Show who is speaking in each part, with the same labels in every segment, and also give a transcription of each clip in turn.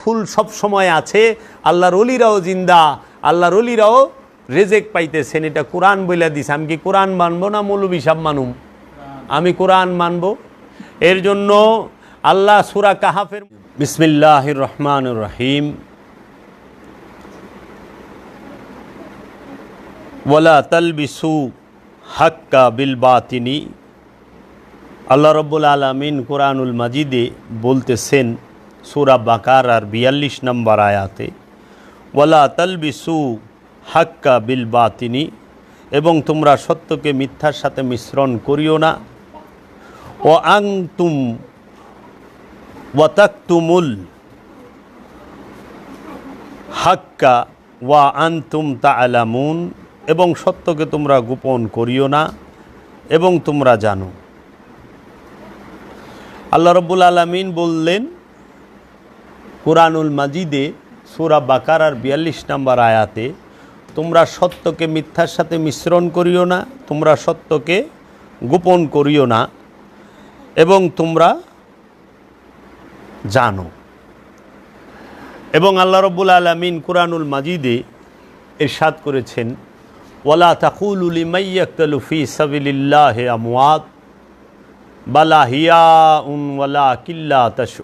Speaker 1: ফুল সব সময় আছে, আল্লাহর অলিরাও জিন্দা, আল্লাহর অলিরাও রেজেক পাইতেছেন, এটা কোরআন বইলা দিস আমি কি কোরআন মানবো না মৌলবি সাহ মানুম? আমি কোরআন মানব। এর জন্য আল্লাহ সুরা কাহাফের বিসমিল্লাহ রহমান রহিম। ওয়ালা তালবিসু হাক্কা বিল বাতিনি। আল্লাহ রব্বুল আলমিন কোরআনুল মাজিদে বলতেছেন সুরা বাকার আর বিয়াল্লিশ নম্বর আয়াতে, ওয়ালা তালবিসু হাক্কা বিল বাতিনি এবং তোমরা সত্যকে মিথ্যার সাথে মিশ্রণ করিও না। ও আং তুম ওয়াতাক্তুমুল হাক্কা ওয়া আনতুম তা আলামুন এবং সত্যকে তোমরা গোপন করিও না এবং তোমরা জানো। আল্লাহ রব্বুল আলমিন বললেন কোরআনুল মাজিদে সুরা বাকার আর বিয়াল্লিশ নম্বর আয়াতে, তোমরা সত্যকে মিথ্যার সাথে মিশ্রণ করিও না, তোমরা সত্যকে গোপন করিও না, এবং তোমরা জানো। এবং আল্লাহ রব্বুল আলমিন কোরআনুল মাজিদে এরশাদ করেছেন, ওয়ালা তাকুল উলিমাইয়াক্তালু ফি সাবিলিল্লাহ আমওয়াত, বালা হিয়া উন ওয়ালা কিল্লা তশ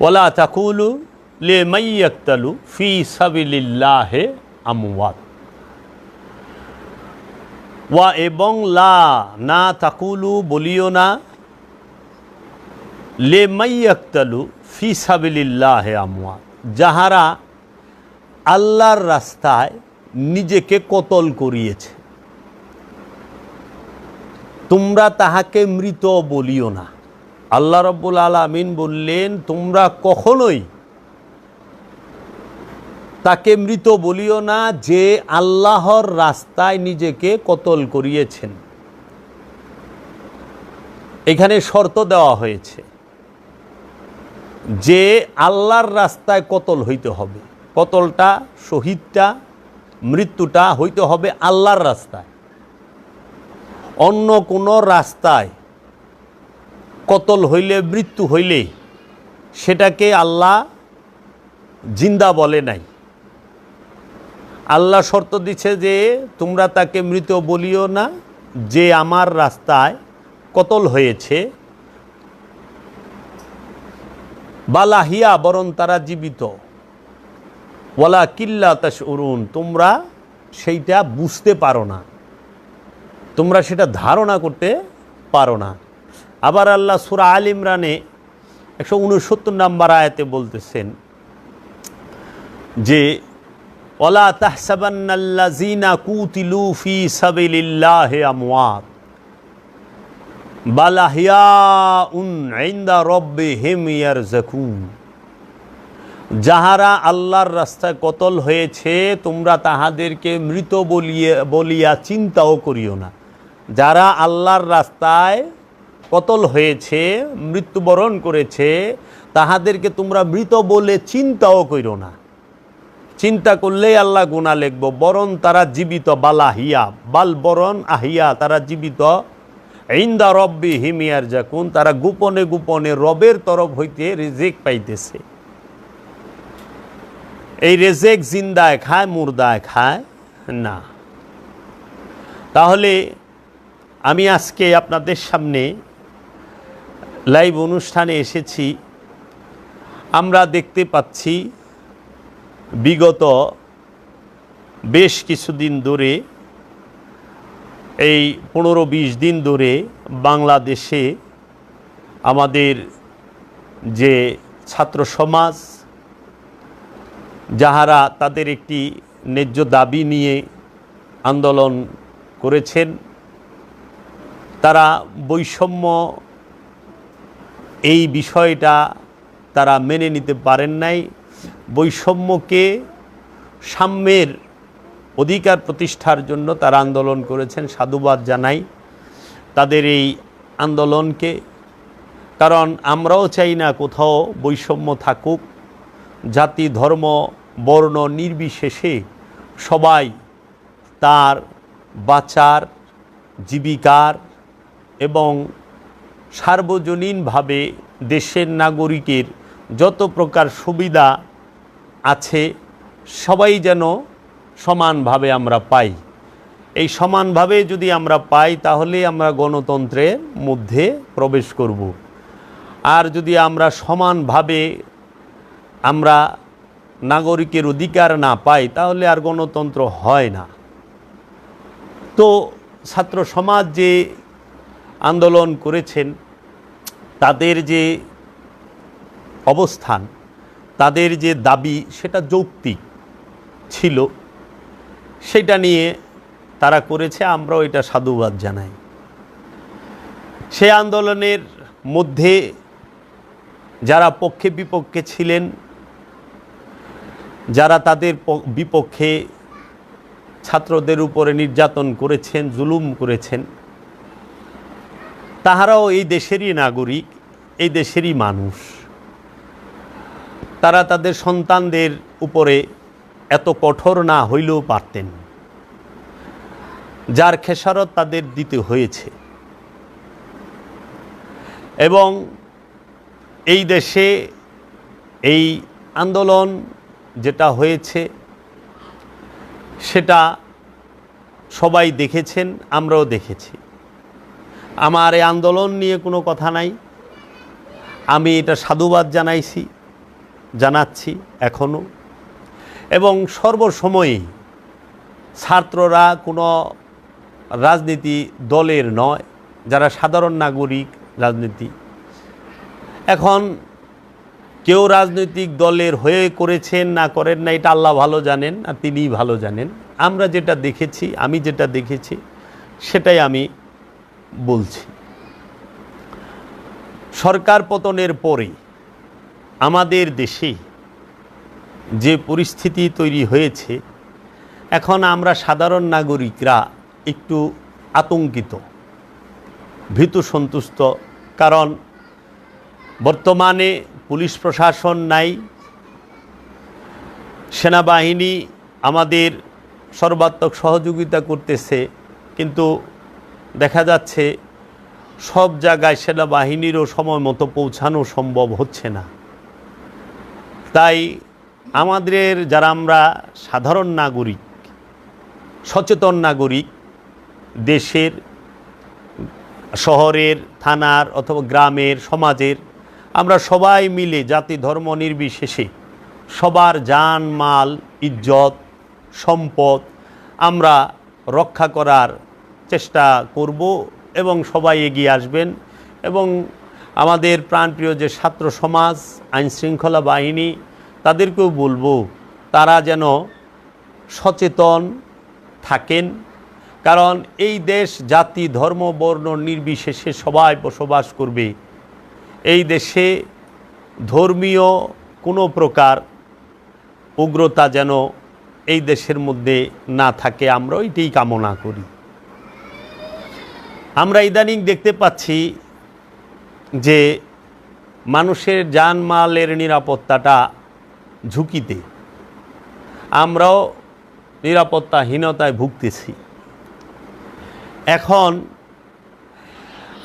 Speaker 1: ওয়ালা তাকুলু লে মাইয়াক্তালু ফি সাবিলিল্লাহ আমওয়াত। ওয়া এবং লা, না তাকুলু বলিও না লে মাইয়াক্তালু ফি সাবিলিল্লাহ আমওয়াত। যাহারা আল্লাহর রাস্তায় নিজেকে কতল করিয়েছে। তোমরা তাহাকে মৃত বলিও না। আল্লাহ রব্বুল আলমিন বললেন, তোমরা কখনোই তাকে মৃত বলিও না যে আল্লাহর রাস্তায় নিজেকে কতল করিয়েছেন। এখানে শর্ত দেওয়া হয়েছে যে আল্লাহর রাস্তায় কতল হইতে হবে। কতলটা শহীদটা, মৃত্যুটা হইতে হবে আল্লাহর রাস্তায়। অন্য কোনো রাস্তায় কতল হইলে, মৃত্যু হইলে সেটাকে আল্লাহ জিন্দা বলে নাই। আল্লাহ শর্ত দিচ্ছে যে তোমরা তাকে মৃত বলিও না, যে আমার রাস্তায় কতল হয়েছে। বালাহিয়া বরং তারা জীবিত। ওয়ালা কিল্লা তাস তোমরা সেইটা বুঝতে পারো না। তোমরা সেটা ধারণা করতে পারো না। আবার আল্লাহ সুরা আল ইমরানে একশো উনসত্তর নাম্বার আয়াতে বলতেছেন যে, ওলা তাহসাবান্নাল্লাজিনা কুতিলু ফি সাবিলিল্লাহ আমওয়াত বালাহিয়া উন ইন্দা রব্বে হেম ইয়ারজাকুন। যাহারা আল্লাহর রাস্তায় কতল হয়েছে, তোমরা তাহাদেরকে মৃত বলিয়ে, বলিয়া চিন্তাও করিও না। যারা আল্লাহর রাস্তায় কতল হয়েছে, মৃত্যুবরণ করেছে, তাহাদেরকে তোমরা মৃত বলে চিন্তাও করিও না। চিন্তা করলেই আল্লাহ গুণা লিখব, বরণ তারা জীবিত বালাহিয়া বাল বরণ আহিয়া তারা জীবিত। ইন্দা রব্বি হিমিয়ার জাকুন তারা গোপনে গোপনে রবের তরফ হইতে রিজিক পাইতেছে। এই রেজেক জিন্দায় খায়, মুর্দায় খায়? না। তাহলে আমি আজকে আপনাদের সামনে লাইভ অনুষ্ঠানে এসেছি। আমরা দেখতে পাচ্ছি বিগত বেশ কিছুদিন ধরে, এই পনেরো বিশ দিন ধরে বাংলাদেশে আমাদের যে ছাত্র সমাজ, যাহারা তাদের একটি ন্যায্য দাবি নিয়ে আন্দোলন করেছেন, তারা বৈষম্য এই বিষয়টা তারা মেনে নিতে পারেন নাই। বৈষম্যকে সাম্যের অধিকার প্রতিষ্ঠার জন্য তারা আন্দোলন করেছেন, সাধুবাদ জানাই তাদের এই আন্দোলনকে। কারণ আমরাও চাই না কোথাও বৈষম্য থাকুক। জাতি, ধর্ম, বর্ণ নির্বিশেষে সবাই তার বাঁচার, জীবিকার এবং সার্বজনীনভাবে দেশের নাগরিকের যত প্রকার সুবিধা আছে, সবাই যেন সমানভাবে আমরা পাই। এই সমানভাবে যদি আমরা পাই, তাহলে আমরা গণতন্ত্রের মধ্যে প্রবেশ করব। আর যদি আমরা সমানভাবে আমরা নাগরিকের অধিকার না পাই, তাহলে আর গণতন্ত্র হয় না। তো ছাত্র সমাজ যে আন্দোলন করেছেন, তাদের যে অবস্থান, তাদের যে দাবি, সেটা যৌক্তিক ছিল। সেটা নিয়ে তারা করেছে, আমরাও এটা সাধুবাদ জানাই। সে আন্দোলনের মধ্যে যারা পক্ষে বিপক্ষে ছিলেন, যারা তাদের বিপক্ষে ছাত্রদের উপরে নির্যাতন করেছেন, জুলুম করেছেন তাহারাও এই দেশেরই নাগরিক, এই দেশেরই মানুষ। তারা তাদের সন্তানদের উপরে এত কঠোর না হইলেও পারতেন। যার খেসারত তাদের দিতে হয়েছে। এবং এই দেশে এই আন্দোলন যেটা হয়েছে, সেটা সবাই দেখেছেন, আমরাও দেখেছি। আমার এই আন্দোলন নিয়ে কোনো কথা নাই। আমি এটা সাধুবাদ জানাইছি, জানাচ্ছি এখনও এবং সর্বসময়ই ছাত্ররা কোনো রাজনীতি দলের নয়, যারা সাধারণ নাগরিক রাজনীতি। এখন কেউ রাজনৈতিক দলের হয়ে করেছেন না করেন না, এটা আল্লাহ ভালো জানেন আর তিনিই ভালো জানেন। আমরা যেটা দেখেছি, আমি যেটা দেখেছি, সেটাই আমি বলছি। সরকার পতনের পরে আমাদের দেশে যে পরিস্থিতি তৈরি হয়েছে, এখন আমরা সাধারণ নাগরিকরা একটু আতঙ্কিত, ভীত সন্তুষ্ট। কারণ বর্তমানে পুলিশ প্রশাসন নাই, সেনাবাহিনী আমাদের সর্বাত্মক সহযোগিতা করতেছে, কিন্তু দেখা যাচ্ছে সব জায়গায় সেনাবাহিনীরও সময় মতো পৌঁছানো সম্ভব হচ্ছে না। তাই আমাদের যারা আমরা সাধারণ নাগরিক, সচেতন নাগরিক, দেশের, শহরের, থানার অথবা গ্রামের, সমাজের, আমরা সবাই মিলে জাতি ধর্ম নির্বিশেষে সবার জান, মাল, ইজ্জত, সম্পদ আমরা রক্ষা করার চেষ্টা করব এবং সবাই এগিয়ে আসবেন এবং আমাদের প্রাণপ্রিয় যে ছাত্র সমাজ, আইনশৃঙ্খলা বাহিনী, তাদেরকেও বলব, তারা যেন সচেতন থাকেন। কারণ এই দেশ জাতি, ধর্ম, বর্ণ নির্বিশেষে সবাই বসবাস করবে। এই দেশে ধর্মীয় কোনো প্রকার উগ্রতা যেন এই দেশের মধ্যে না থাকে আমরা এটাই কামনা করি। আমরা ইদানিং দেখতে পাচ্ছি যে মানুষের জানমালের নিরাপত্তাটা ঝুঁকিতে। আমরাও নিরাপত্তাহীনতায় ভুগতেছি। এখন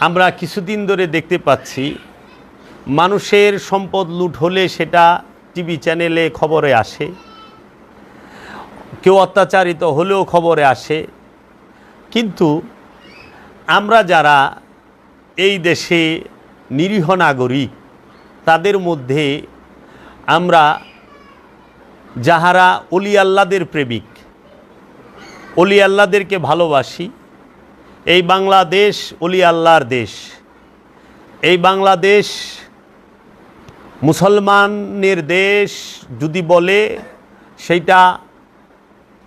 Speaker 1: আমরা কিছুদিন ধরে দেখতে পাচ্ছি, মানুষের সম্পদ লুট হলে সেটা টিভি চ্যানেলে খবরে আসে, কেউ অত্যাচারিত হলেও খবরে আসে। কিন্তু আমরা যারা এই দেশে নিরীহ নাগরিক, তাদের মধ্যে আমরা যাহারা অলি আল্লাদের প্রেমিক, অলি আল্লাদেরকে ভালোবাসি, এই বাংলাদেশ অলি আল্লাহর দেশ, এই বাংলাদেশ মুসলমানের দেশ যদি বলে, সেইটা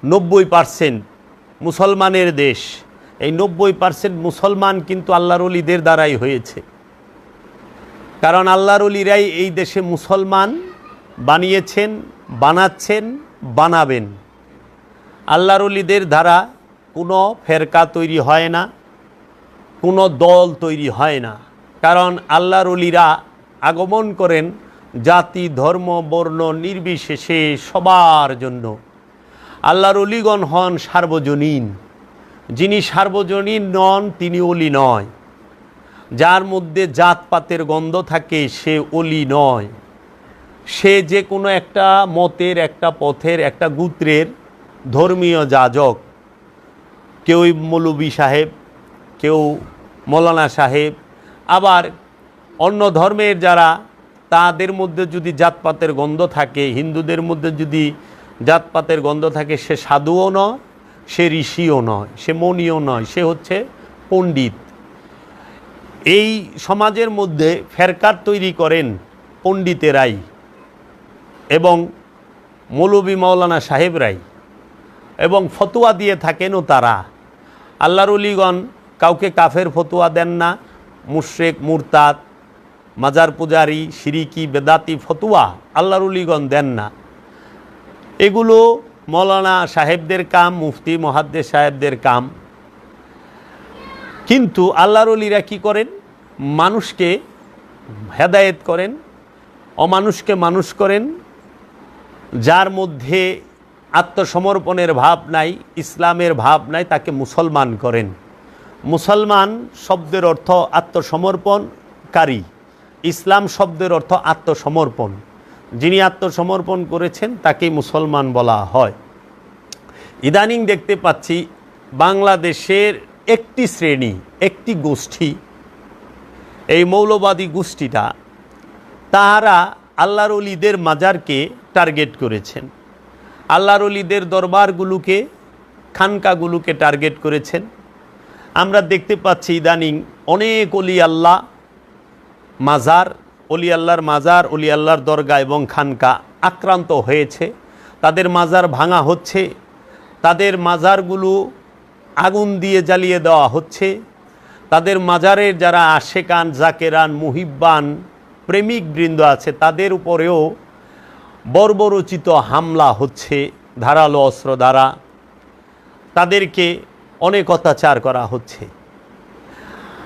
Speaker 1: নব্বই পার্সেন্ট মুসলমানের দেশ। এই নব্বই পার্সেন্ট মুসলমান কিন্তু আল্লাহর অলিদের দ্বারাই হয়েছে। কারণ আল্লাহর অলিরাই এই দেশে মুসলমান বানিয়েছেন, বানাচ্ছেন, বানাবেন। আল্লাহর অলিদের দ্বারা কোনো ফেরকা তৈরি হয় না, কোনো দল তৈরি হয় না। কারণ আল্লাহর অলিরা আগমন করেন জাতি, ধর্ম, বর্ণ নির্বিশেষে সবার জন্য। আল্লাহর অলিগণ হন সার্বজনীন। যিনি সার্বজনীন নন, তিনি অলি নয়। যার মধ্যে জাতপাতের গন্ধ থাকে, সে অলি নয়। সে যে কোনো একটা মতের, একটা পথের, একটা গোত্রের ধর্মীয় যাজক। কেউ মৌলবী সাহেব, কেউ মৌলানা সাহেব, আবার অন্য ধর্মের যারা, তাদের মধ্যে যদি জাতপাতের গন্ধ থাকে, হিন্দুদের মধ্যে যদি জাতপাতের গন্ধ থাকে, সে সাধুও নয় সে ঋষিও নয়, সে মণিও নয়, সে হচ্ছে পণ্ডিত। এই সমাজের মধ্যে ফেরকার তৈরি করেন পণ্ডিতেরাই এবং মৌলবী মৌলানা সাহেবরাই এবং ফতুয়া দিয়ে থাকেনও তারা। আল্লাহর উলিগণ কাউকে কাফের ফতুয়া দেন না, মুশ্রেক, মুরতাদ, মাজার পূজারি, সিরিকি, বেদাতি ফতুয়া আল্লাহর উলিগণ দেন না। এগুলো মৌলানা সাহেবদের কাম, মুফতি মহাদ্দে সাহেবদের কাম। কিন্তু আল্লাহর অলিরা কী করেন? মানুষকে হেদায়েত করেন, অমানুষকে মানুষ করেন, যার মধ্যে আত্মসমর্পণের ভাব নাই, ইসলামের ভাব নাই, তাকে মুসলমান করেন। মুসলমান শব্দের অর্থ আত্মসমর্পণকারী। ইসলাম শব্দের অর্থ আত্মসমর্পণ। যিনি আত্মসমর্পণ করেছেন তাকে মুসলমান বলা হয়। ইদানিং দেখতে পাচ্ছি বাংলাদেশের একটি শ্রেণি, একটি গোষ্ঠী, এই মৌলবাদী গোষ্ঠীটা, তাহারা আল্লাহর অলিদের মাজারকে টার্গেট করেছেন। আল্লাহর অলিদের দরবারগুলোকে, খানকাগুলোকে টার্গেট করেছেন। আমরা দেখতে পাচ্ছি ইদানিং অনেক অলি আল্লাহ মাজার অলি আল্লাহর মাজার অলি আল্লাহর দরগা এবং খানকা আক্রান্ত হয়েছে। তাদের মাজার ভাঙা হচ্ছে। তাদের মাজারগুলো আগুন দিয়ে জ্বালিয়ে দেওয়া হচ্ছে। তাদের মাজারের যারা আশেকান, জাকেরান, মুহিব্বান, প্রেমিক বৃন্দ আছে, তাদের উপরেও বর্বরচিত হামলা হচ্ছে, ধারালো অস্ত্র দ্বারা। তাদেরকে অনেক অত্যাচার করা হচ্ছে।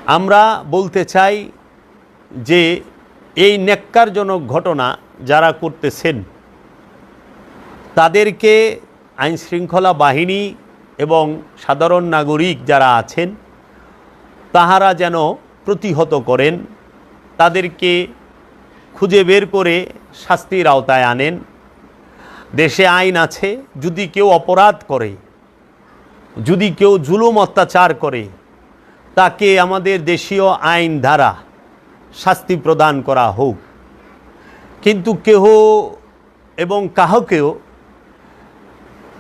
Speaker 1: আমরা বলতে চাই যে এই নেককারজনক ঘটনা যারা করতেছেন, তাদেরকে আইন শৃঙ্খলা বাহিনী এবং সাধারণ নাগরিক যারা আছেন, তাহারা যেন প্রতিহত করেন, তাদেরকে খুঁজে বের করে শাস্তির আওতায় আনেন। দেশে আইন আছে, যদি কেউ অপরাধ করে, যদি কেউ জুলুম অত্যাচার করে, তাকে আমাদের দেশীয় আইন দ্বারা শাস্তি প্রদান করা হোক। কিন্তু কেহ এবং কাহকেও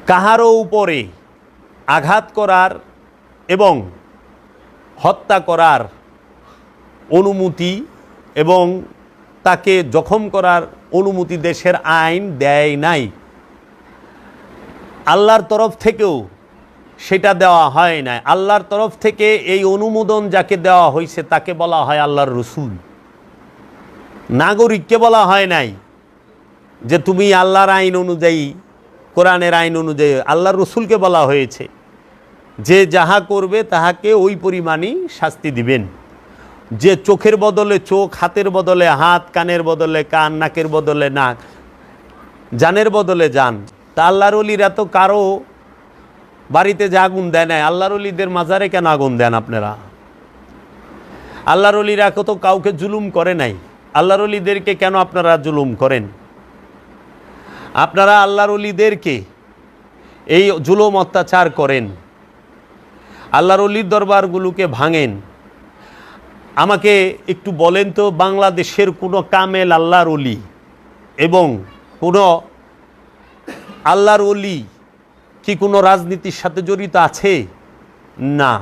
Speaker 1: কাহারও উপরে আঘাত করার এবং হত্যা করার অনুমতি এবং তাকে জখম করার অনুমতি দেশের আইন দেয় নাই। আল্লাহর তরফ থেকেও সেটা দেওয়া হয় নাই। আল্লাহর তরফ থেকে এই অনুমোদন যাকে দেওয়া হয়েছে তাকে বলা হয় আল্লাহর রসুল। নাগরিককে বলা হয় নাই যে তুমি আল্লাহর আইন অনুযায়ী, কোরআনের আইন অনুযায়ী আল্লাহর রসুলকে বলা হয়েছে। যে যাহা করবে তাহাকে ওই পরিমাণই শাস্তি দিবেন। যে চোখের বদলে চোখ, হাতের বদলে হাত, কানের বদলে কান, নাকের বদলে নাক, জানের বদলে যান তা আল্লাহর অলিরা তো কারও বাড়িতে যে আগুন দেয় নাই, আল্লাহর অলিদের মাজারে কেন আগুন দেন আপনারা? আল্লাহর অলিরা তো কাউকে জুলুম করে নাই? আল্লাহর অলিদেরকে কেন আপনারা জুলুম করেন? আপনারা আল্লাহর অলিদেরকে এই জুলুম অত্যাচার করেন। আল্লাহর অলির দরবারগুলোকে ভাঙেন। আমাকে একটু বলেন তো, বাংলাদেশের কোনো কামেল আল্লাহর অলি এবং কোনো আল্লাহর অলি কি কোনো রাজনীতির সাথে জড়িত আছে? না।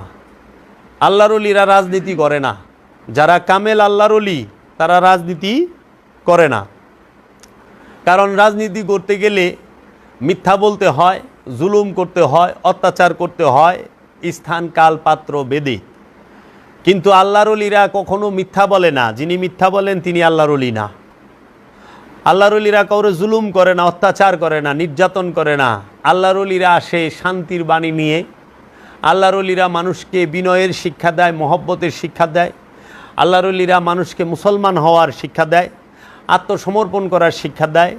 Speaker 1: আল্লাহর অলিরা রাজনীতি করে না। যারা কামেল আল্লাহর অলি, তারা রাজনীতি করে না। কারণ রাজনীতি করতে গেলে মিথ্যা বলতে হয়, জুলুম করতে হয়, অত্যাচার করতে হয়, স্থান, কাল, পাত্র, বেদে। কিন্তু আল্লাহর অলিরা কখনো মিথ্যা বলে না। যিনি মিথ্যা বলেন, তিনি আল্লাহর অলি না। আল্লাহর অলিরা কাউরে জুলুম করে না, অত্যাচার করে না, নির্যাতন করে না। আল্লাহর অলিরা আসে শান্তির বাণী নিয়ে। আল্লাহর অলিরা মানুষকে বিনয়ের শিক্ষা দেয়, মহব্বতের শিক্ষা দেয়। আল্লাহর অলিরা মানুষকে মুসলমান হওয়ার শিক্ষা দেয়, আত্মসমর্পণ করার শিক্ষা দেয়।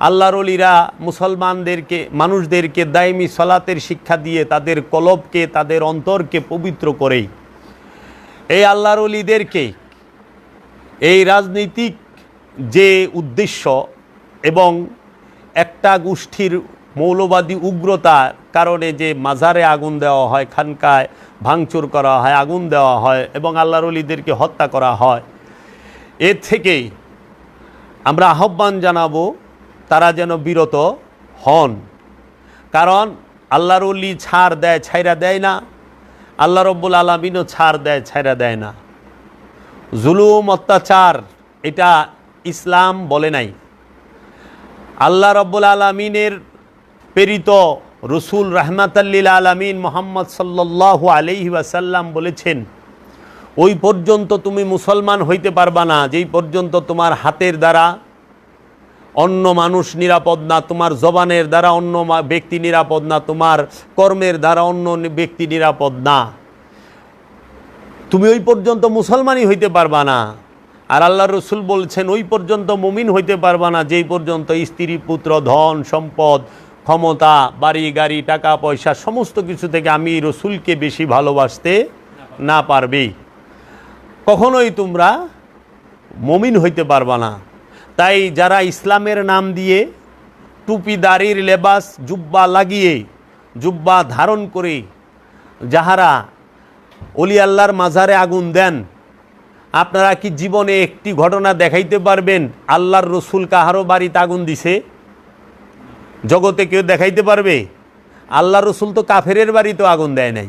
Speaker 1: আল্লাহর অলিরা মুসলমানদেরকে, মানুষদেরকে দায়মি সলাতের শিক্ষা দিয়ে তাদের কলবকে, তাদের অন্তরকে পবিত্র করেই। এই আল্লাহর অলিদেরকে এই রাজনৈতিক যে উদ্দেশ্য এবং একটা গোষ্ঠীর মৌলবাদী উগ্রতার কারণে যে মাজারে আগুন দেওয়া হয়, খানকায় ভাঙচুর করা হয়, আগুন দেওয়া হয় এবং আল্লাহর অলিদেরকে হত্যা করা হয় এর থেকে আমরা আহ্বান জানাব তারা যেন বিরত হন। কারণ আল্লাহর অলি ছাড় দেয় ছাইরা দেয় না। আল্লাহ রব্বুল আলমিনও ছাড় দেয় ছাইরা দেয় না। জুলুম, অত্যাচার, এটা ইসলাম বলে নাই। আল্লাহ রব্বুল আলমিনের প্রেরিত রসুল রহমাতাল্লিল আলমিন মোহাম্মদ সাল্লাহ আলহি ওয়াসাল্লাম বলেছেন, ওই পর্যন্ত তুমি মুসলমান হইতে পারবা না, যেই পর্যন্ত তোমার হাতের দ্বারা অন্য মানুষ নিরাপদ না, তোমার জবানের দ্বারা অন্য ব্যক্তি নিরাপদ না, তোমার কর্মের দ্বারা অন্য ব্যক্তি নিরাপদ না। তুমি ওই পর্যন্ত মুসলমানই হইতে পারবা না। আর আল্লাহ রসুল বলছেন, ওই পর্যন্ত মুমিন হইতে পারবা না, যেই পর্যন্ত স্ত্রী, পুত্র, ধন, সম্পদ, ক্ষমতা, বাড়ি, গাড়ি, টাকা, পয়সা, সমস্ত কিছু থেকে আমি রসুলকে বেশি ভালোবাসতে না পারবে কখনোই তোমরা মমিন হইতে পারবা না। তাই যারা ইসলামের নাম দিয়ে টুপি, দাড়ির লেবাস, জুব্বা লাগিয়ে, জুব্বা ধারণ করে যাহারা অলি আল্লাহর মাজারে আগুন দেন আপনারা কি জীবনে একটি ঘটনা দেখাইতে পারবেন? আল্লাহর রসুল কাহারও বাড়িতে আগুন দিছে? জগতে কেউ দেখাইতে পারবে? আল্লাহ রসুল তো কাফেরের বাড়িতেও আগুন দেয় নাই।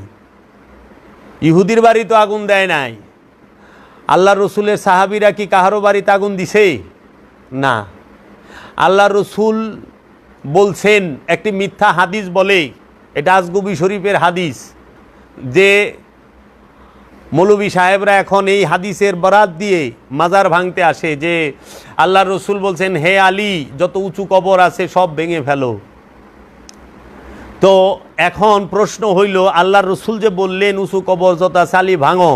Speaker 1: ইহুদির বাড়িতেও আগুন দেয় নাই। আল্লাহ রসুলের সাহাবিরা কি কাহারও বাড়িতে আগুন দিছে? না। আল্লাহ রসুল বলছেন, একটি মিথ্যা হাদিস বলে, এটা আজগুবি শরীফের হাদিস, যে মৌলবী সাহেবরা এখন এই হাদিসের বরাত দিয়ে মাজার ভাঙতে আসে যে আল্লাহ রসুল বলছেন, হে আলী, যত উঁচু কবর আছে সব ভেঙে ফেলো। তো এখন প্রশ্ন হইল আল্লাহ রসুল যে বললেন, উঁচু কবর যত সালি ভাঙো।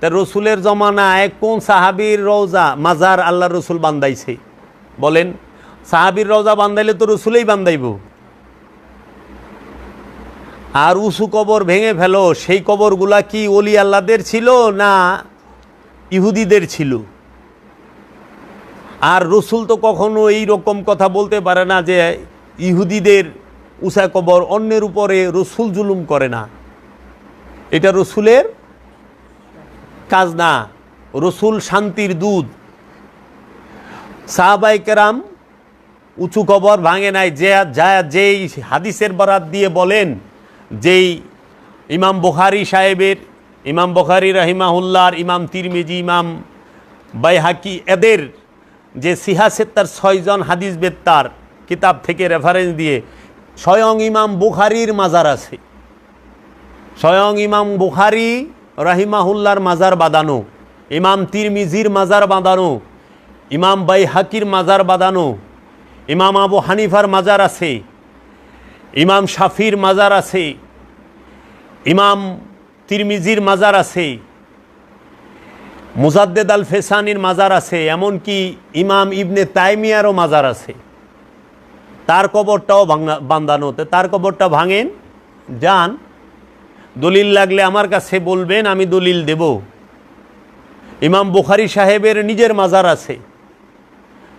Speaker 1: তা রসুলের জমানায় কোন সাহাবির রওজা মাজার আল্লাহ রসুল বান্দাইছে বলেন, সাহাবির রওজা বান্দাইলে তো রসুলেই বান্দাইব আর উঁচু কবর ভেঙে ফেলো, সেই কবরগুলা কি অলি আল্লাদের ছিল না ইহুদিদের ছিল? আর রসুল তো কখনো এই রকম কথা বলতে পারে না যে ইহুদিদের উষা কবর অন্যের উপরে রসুল জুলুম করে না। এটা রসুলের কাজ না, রসুল শান্তির দুধ সাহাবাই কেরাম উঁচু কবর ভাঙে নাই, যে যা যেই হাদিসের বরাত দিয়ে বলেন যেই ইমাম বুখারি সাহেবের, ইমাম বুখারি রাহিমাহুল্লার ইমাম তিরমিজি, ইমাম বাইহাকি, এদের যে সিহাসেত্তার ছয়জন হাদিস বেত্তার কিতাব থেকে রেফারেন্স দিয়ে স্বয়ং ইমাম বুখারির মাজার আছে। স্বয়ং ইমাম বুখারি রাহিমাহুল্লার মাজার বাঁধানো, ইমাম তিরমিজির মাজার বাঁধানো, ইমাম বাই হাকির মাজার বাঁধানো, ইমাম আবু হানিফার মাজার আছে। ইমাম শাফির মাজার আছে, ইমাম তিরমিজির মাজার আছে, মুজাদ্দেদ আল ফেসানির মাজার আছে, এমনকি ইমাম ইবনে তাইমিয়ারও মাজার আছে। তার কবরটাও ভাঙা বান্ধানোতে তার কবরটা ভাঙেন, যান। দলিল লাগলে আমার কাছে বলবেন, আমি দলিল দেব। ইমাম বুখারি সাহেবের নিজের মাজার আছে।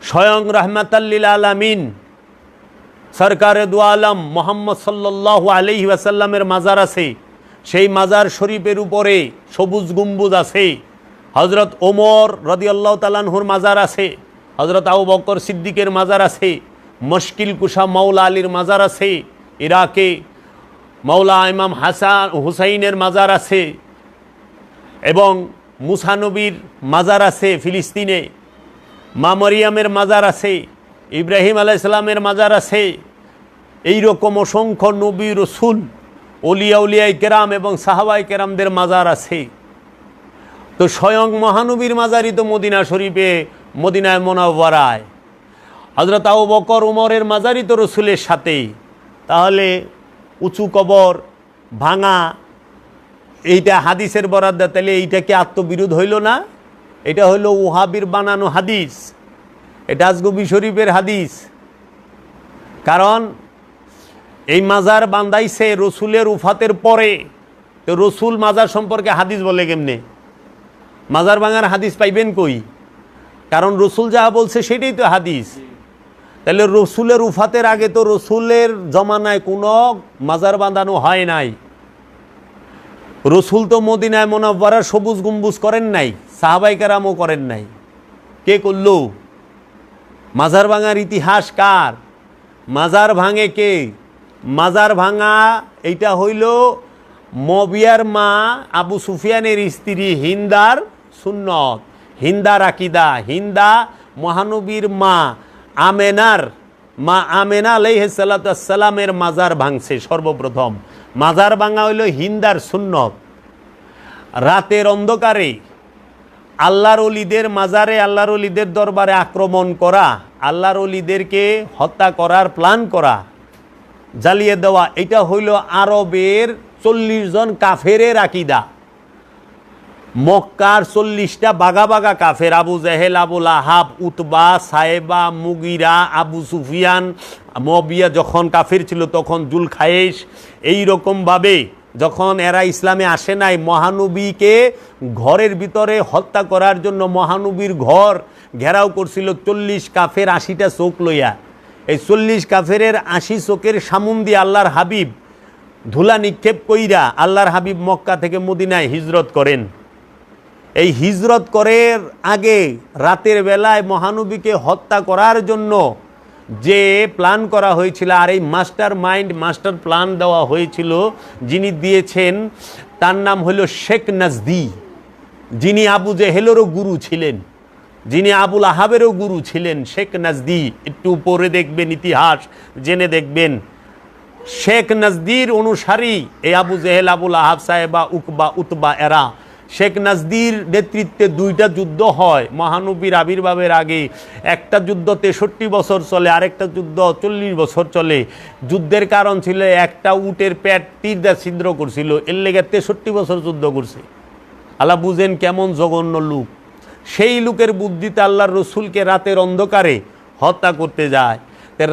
Speaker 1: স্বয়ং রহমাতাল্লিল আলামিন সরকারে দু আলম মোহাম্মদ সাল্লাহ আলহি ওয়াসাল্লামের মাজার আছে। সেই মাজার শরীফের উপরে সবুজ গুম্বুজ আছে। হজরত ওমর রদিয়াল্লাহ তালানহুর মাজার আছে। হজরত আবু বকর সিদ্দিকের মাজার আছে। মশকিল কুশা মৌলা আলীর মাজার আছে। ইরাকে মৌলা ইমাম হাসান হুসাইনের মাজার আছে। এবং মুসানবীর মাজার আছে ফিলিস্তিনে। মা মরিয়ামের মাজার আছে। ইব্রাহিম আলাইসালামের মাজার আছে এই রকম অসংখ্য নবী রসুল, অলিয়া উলিয়াই কেরাম এবং সাহাবাই কেরামদের মাজার আছে তো স্বয়ং মহানবীর মাজারই তো মদিনা শরীফে, মদিনায় মোনাওয়ারায়। হজরত আবু বকর উমরের মাজারই তো রসুলের সাথেই তাহলে উঁচু কবর, ভাঙা, এইটা হাদিসের বরাদ্দ, তাহলে এইটা কি আত্মবিরোধ হইল না? এটা হইল ওহাবির বানানো হাদিস। এটা আজগবি শরীফের হাদিস। কারণ এই মাজার বান্দাইছে রসুলের উফাতের পরে। তো রসুল মাজার সম্পর্কে হাদিস বলে কেমনে? মাজার ভাঙার হাদিস পাইবেন কই? কারণ রসুল যাহা বলছে সেটাই তো হাদিস। তাহলে রসুলের উফাতের আগে তো রসুলের জমানায় কোনো মাজার বাঁধানো হয় নাই। রসুল তো মদিনায় মোনাব্বারা সবুজ গম্বুজ করেন নাই, সাহাবাইকারামও করেন নাই। কে করল? মাজার ভাঙার ইতিহাস কার? মাজার ভাঙে কে? মাজার ভাঙা, এইটা হইল মবিয়ার মা আবু সুফিয়ানের স্ত্রী হিন্দার সুন্নত, হিন্দার আকিদা, হিন্দা মহানবীর মা আমেনার, মা আমেনা আলাইসাল্লামের মাজার ভাঙছে সর্বপ্রথম। মাজার ভাঙা হইল হিন্দার সুন্নত। রাতের অন্ধকারে আল্লাহর অলিদের মাজারে, আল্লাহর অলিদের দরবারে আক্রমণ করা, আল্লাহর অলিদেরকে হত্যা করার প্ল্যান করা, জ্বালিয়ে দেওয়া, এটা হইল আরবের চল্লিশ জন কাফেরের আকিদা। মক্কার চল্লিশটা বাগা বাগা কাফের, আবু জাহেল আবুল আহাব উতবা সাহেবা মুগিরা, আবু সুফিয়ান, মবিয়া যখন কাফের ছিল তখন জুল খায়েশ এইরকমভাবে যখন এরা ইসলামে আসে নাই, মহানবীকে ঘরের ভিতরে হত্যা করার জন্য মহানবীর ঘর ঘেরাও করছিল চল্লিশ কাফের আশিটা চোখ লইয়া। এই চল্লিশ কাফেরের আশি চোখের সামুন্দি আল্লাহর হাবিব ধুলা নিক্ষেপ কইরা আল্লাহর হাবিব মক্কা থেকে মদিনায় হিজরত করেন। এই হিজরত করের আগে রাতের বেলায় মহানবীকে হত্যা করার জন্য যে প্ল্যান করা হয়েছিল আর এই মাস্টার মাইন্ড, মাস্টার প্ল্যান দেওয়া হয়েছিল, যিনি দিয়েছেন, তার নাম হলো শেখ নাজদি। যিনি আবু জেহেলেরও গুরু ছিলেন, যিনি আবুল আহাবেরও গুরু ছিলেন, শেখ নাজদি। একটু পরে দেখবেন, ইতিহাস জেনে দেখবেন। শেখ নাজদির অনুসারী, এই আবু জেহেল, আবুল আহাব সাহেবা উকবা, উতবা এরা। শেখ নাজদির নেতৃত্বে দুইটা যুদ্ধ হয়। মহানবীর আবির্ভাবের আগে একটা যুদ্ধ তেষট্টি বছর চলে, আরেকটা যুদ্ধ চল্লিশ বছর চলে। যুদ্ধের কারণ ছিল একটা উটের প্যাট তীর দা ছিদ্র করছিল, এর লেগে তেষট্টি বছর যুদ্ধ করছে। আল্লাহ বুঝেন কেমন জঘন্য লোক। সেই লোকের বুদ্ধিতে আল্লাহর রসুলকে রাতের অন্ধকারে হত্যা করতে যায়।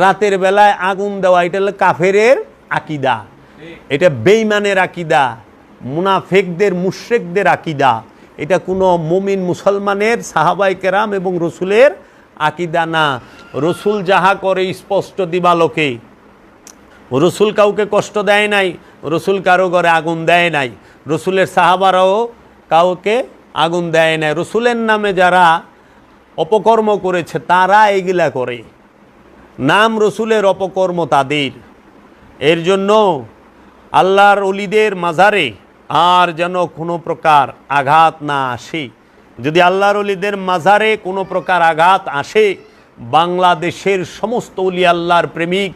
Speaker 1: রাতের বেলায় আগুন দেওয়া, এটা হলো কাফেরের আকিদা। এটা বেইমানের আকিদা। মুনাফেকদের, মুশ্রেকদের আকিদা। এটা কোনো মমিন মুসলমানের, সাহাবাই কেরাম এবং রসুলের আকিদা না। রসুল যাহা করে স্পষ্ট দিবালোকে। রসুল কাউকে কষ্ট দেয় নাই, রসুল কারও ঘরে আগুন দেয় নাই। রসুলের সাহাবারাও কাউকে আগুন দেয় নাই। রসুলের নামে যারা অপকর্ম করেছে, তারা এগুলা করে। নাম রসুলের অপকর্ম তাদের। এর জন্য আল্লাহর অলিদের মাজারে আর যেন কোনো প্রকার আঘাত না আসে। যদি আল্লাহর অলিদের মাজারে কোনো প্রকার আঘাত আসে, বাংলাদেশের সমস্ত অলি আল্লাহর প্রেমিক,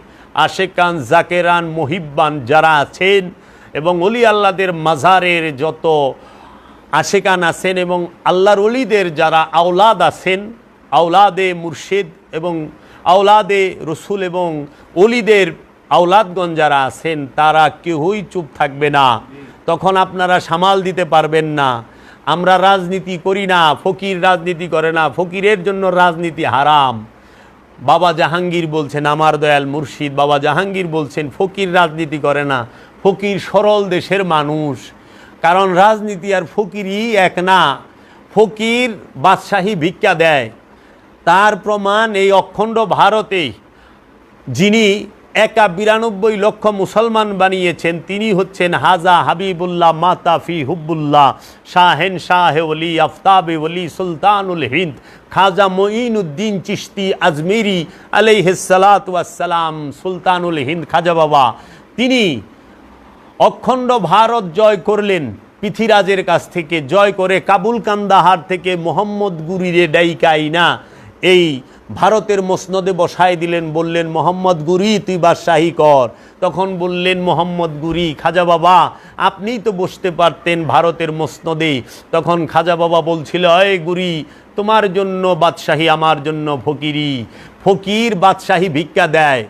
Speaker 1: আশেকান, জাকেরান, মহিব্বান যারা আছেন এবং অলি আল্লাদের মাজারের যত আশেকান আছেন এবং আল্লাহর অলিদের যারা আওলাদ আছেন, আওলাদে মুর্শিদ এবং আওলাদে রসুল এবং অলিদের আওলাদগঞ্জ যারা আছেন, তারা কেউই চুপ থাকবে না। তখন আপনারা সামাল দিতে পারবেন না। আমরা রাজনীতি করি না, ফকির রাজনীতি করে না, ফকিরের জন্য রাজনীতি হারাম। বাবা জাহাঙ্গীর বলছেন, আমার দয়াল মুর্শিদ, বাবা জাহাঙ্গীর বলছেন, ফকির রাজনীতি করে না, ফকির সরল দেশের মানুষ। কারণ রাজনীতি আর ফকিরই এক না, ফকির বাদশাহী ভিক্ষা দেয়। তার প্রমাণ এই অখণ্ড ভারতে যিনি একা বিরানব্বই লক্ষ মুসলমান বানিয়েছেন। তিনি হচ্ছেন হাজা হাবিবুল্লাহ মাতাফি হুব্বুল্লাহ, শাহেন শাহ অলি আফতাবে অলি সুলতানুল হিন্দ, খাজা মঈনুদ্দিন চিস্তি আজমেরি আলাইহিসালাতাম সুলতানুল হিন্দ খাজা বাবা। তিনি অখণ্ড ভারত জয় করলেন পৃথিরাজের কাছ থেকে, জয় করে কাবুল কান্দাহার থেকে মোহাম্মদ গুরিরে ডাইকাইনা। এই ভারতের মসনদে বসায় দিলেন, বললেন, মোহাম্মদ গুরি, তুই বাদশাহী কর। তখন বললেন, মোহাম্মদ গুরি, খাজা বাবা, আপনিই তো বসতে পারতেন ভারতের মসনদে তখন খাজা বাবা বলছিল এ গুরি, তোমার জন্য বাদশাহী আমার জন্য ফকিরি। ফকির বাদশাহী ভিক্ষা দেয়।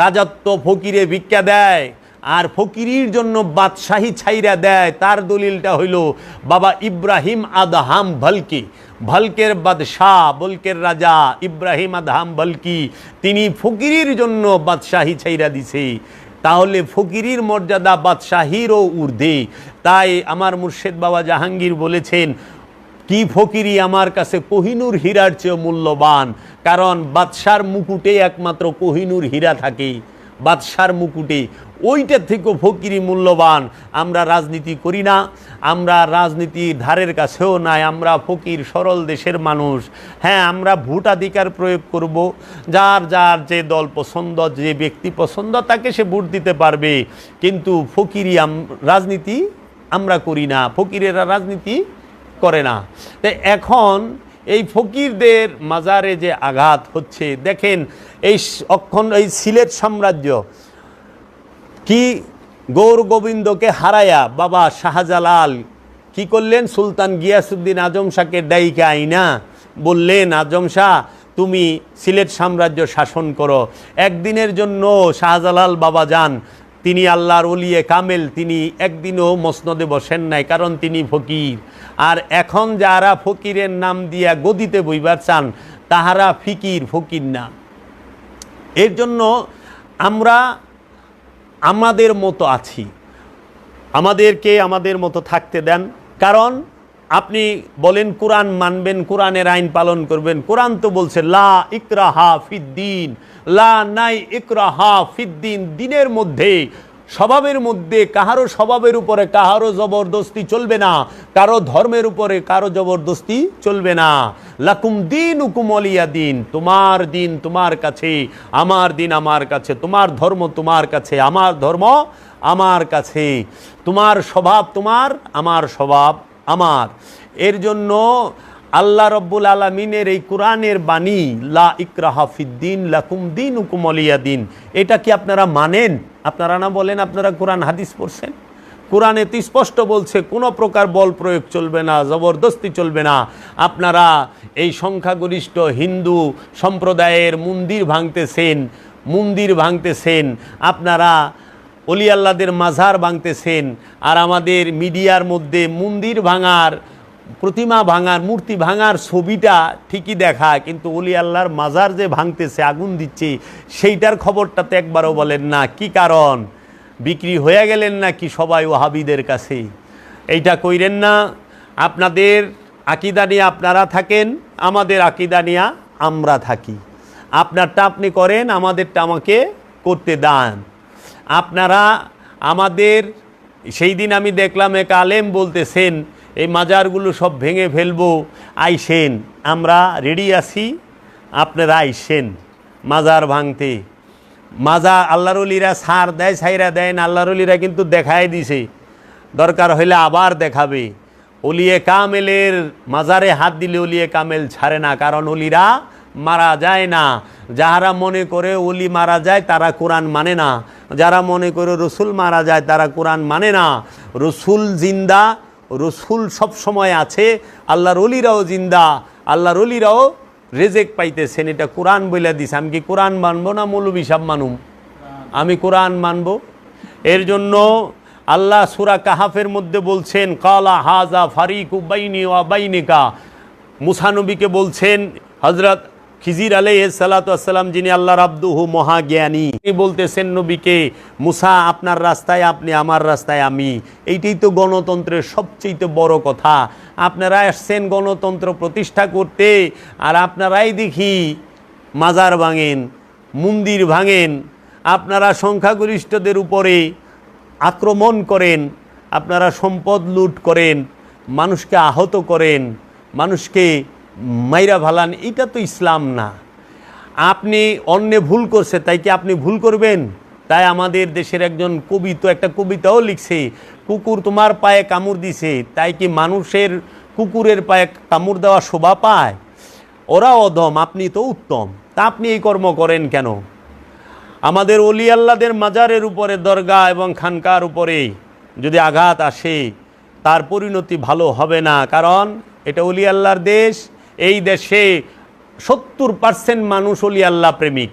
Speaker 1: রাজত্ব ফকিরে ভিক্ষা দেয়। আর ফকিরির জন্য বাদশাহী ছাইরা দেয়। তার দলিলটা হইল, বাবা ইব্রাহিম আদহাম ভলকি। ভলকের বাদশাহ, বলকের রাজা ইব্রাহিম আদহাম ভলকি, তিনি ফকিরির জন্য বাদশাহী ছাইরা দিছে। তাহলে ফকিরির মর্যাদা বাদশাহীরও ঊর্ধ্বে। তাই আমার মুর্শেদ বাবা জাহাঙ্গীর বলেছেন, কি ফকিরি আমার কাছে কোহিনুর হীরার চেয়ে মূল্যবান? কারণ বাদশার মুকুটে একমাত্র কোহিনুর হীরা থাকে। বাদশার মুকুটে ওইটার থেকেও ফকিরি মূল্যবান। আমরা রাজনীতি করি না, আমরা রাজনীতির ধারের কাছেও নাই, আমরা ফকির সরল দেশের মানুষ। হ্যাঁ আমরা ভোটাধিকার প্রয়োগ করব, যার যার যে দল পছন্দ, যে ব্যক্তি পছন্দ, তাকে সে ভোট দিতে পারবে। কিন্তু ফকিরি রাজনীতি আমরা করি না, ফকিরেরা রাজনীতি করে না। তো এখন এই ফকিরদের মাজারে যে আঘাত হচ্ছে, দেখেন, এই অক্ষণ, এই সিলেট সাম্রাজ্য কি গৌর গোবিন্দকে হারায়া বাবা শাহজালাল? কি করলেন? সুলতান গিয়াসুদ্দিন আজম শাহকে ডাইকা আইনা। বললেন, আজম শাহ, তুমি সিলেট সাম্রাজ্য শাসন করো। একদিনের জন্য শাহজালাল বাবা যান। তিনি আল্লাহর ওলিয়ে কামেল। তিনি একদিনও মসনদে বসেন নাই, কারণ তিনি ফকির। আর এখন যারা ফকিরের নাম দিয়া গদিতে বইবার চান, তাহারা ফিকির, ফকির না। এর জন্য আমরা আমাদের মতো আছি। আমাদেরকে আমাদের মতো থাকতে দেন। কারণ আপনি বলেন কোরআন মানবেন, কোরআনের আইন পালন করবেন। কোরআন তো বলছে, লা ইকরাহা ফিদ্দিন লা নাই ইকরাহা ফিদ্দিন দিনের মধ্যে স্বভাবের মধ্যে কাহারও স্বভাবের উপরে কাহারও জবরদস্তি চলবে না, কারও ধর্মের উপরে কারও জবরদস্তি চলবে না। লাকুম দিন উকুম অলিয়া দিন, তোমার দিন তোমার কাছে, আমার দিন আমার কাছে, তোমার ধর্ম তোমার কাছে, আমার ধর্ম আমার কাছে। তোমার স্বভাব তোমার, আমার স্বভাব আমার। এর জন্য আল্লাহ রব্বুল আলমিনের এই কোরআনের বাণী, লা ইকরাহা ফিদ্দিন লাকুম দিন উকুম অলিয়া দিন, এটা কি আপনারা মানেন? আপনারা না বলেন, আপনারা কোরআন, হাদিস পড়ছেন। কোরআনে তো স্পষ্ট বলছে, কোনো প্রকার বল প্রয়োগ চলবে না, জবরদস্তি চলবে না। আপনারা এই সংখ্যাগরিষ্ঠ হিন্দু সম্প্রদায়ের মন্দির ভাঙতেছেন মন্দির ভাঙতেছেন, আপনারা অলি আল্লাদের মাঝার ভাঙতেছেন, আর আমাদের মিডিয়ার মধ্যে মন্দির ভাঙার প্রতিমা ভাঙার, মূর্তি ভাঙার ছবিটা ঠিকই দেখা, কিন্তু অলি আল্লাহর মাজার যে ভাঙতেছে, আগুন দিচ্ছে, সেইটার খবরটা তো একবারও বলেন না। কি কারণ? বিক্রি হয়ে গেলেন না কি সবাই ওহাবিদের কাছে? এইটা কইরেন না। আপনাদের আকিদা নিয়ে আপনারা থাকেন, আমাদের আকিদা নিয়ে আমরা থাকি। আপনারটা আপনি করেন, আমাদেরটা আমাকে করতে দান। আপনারা আমাদের, সেই দিন আমি দেখলাম এক আলেম বলতেছেন এই মাজারগুলো সব ভেঙে ফেলব। আইসেন, আমরা রেডি আছি, আপনারা আইসেন মাজার ভাঙতে। মাজা আল্লাহরুলিরা সার দেয় সাইরা দেয় না আল্লাহরুলিরা কিন্তু দেখাই দিছে। দরকার হইলে আবার দেখাবে। অলিয়ে কামেলের মাজারে হাত দিলে অলিয়ে কামেল ছাড়ে না, কারণ অলিরা মারা যায় না। যাহারা মনে করে অলি মারা যায়, তারা কোরআন মানে না। যারা মনে করে রসুল মারা যায়, তারা কোরআন মানে না। রসুল জিন্দা রসুল সব সময় আছে, আল্লাহর অলিরাও জিন্দা, আল্লাহর অলিরাও রেজেক পাইতেছেন, এটা কোরআন বইলা দিছে। আমি কি কোরআন মানবো না মৌলবী সাহ মানুম? আমি কোরআন মানব। এর জন্য আল্লাহ সুরা কাহাফের মধ্যে বলছেন, কালা হাজা ফারিক বাইনি ওয়া বাইনিকা। মুসানবীকে বলছেন হজরত খিজির আলাই সালাতাম যিনি আল্লাহ রাব্দুহু মহাজ্ঞানী। বলতেছেন, নবীকে, মুসা, আপনার রাস্তায় আপনি, আমার রাস্তায় আমি। এইটাই তো গণতন্ত্রের সবচেয়ে বড় কথা। আপনারা আসছেন গণতন্ত্র প্রতিষ্ঠা করতে, আর আপনারাই দেখি মাজার ভাঙেন, মন্দির ভাঙেন, আপনারা সংখ্যাগরিষ্ঠদের উপরে আক্রমণ করেন, আপনারা সম্পদ লুট করেন, মানুষকে আহত করেন, মানুষকে মাইরা ভালান, এটা তো ইসলাম না। আপনি অন্যে ভুল করছে, তাই কি আপনি ভুল করবেন? তাই আমাদের দেশের একজন কবি তো একটা কবিতাও লিখছে, কুকুর তোমার পায়ে কামড় দিছে, তাই কি মানুষের কুকুরের পায়ে কামড় দেওয়া শোভা পায়? ওরা অধম, আপনি তো উত্তম, তা আপনি এই কর্ম করেন কেন? আমাদের অলি আল্লাদের মাজারের উপরে, দরগা এবং খানকার উপরে যদি আঘাত আসে, তার পরিণতি ভালো হবে না। কারণ এটা অলি আল্লাহর দেশ এই দেশে সত্তর পার্সেন্ট মানুষ অলি আল্লাহ প্রেমিক।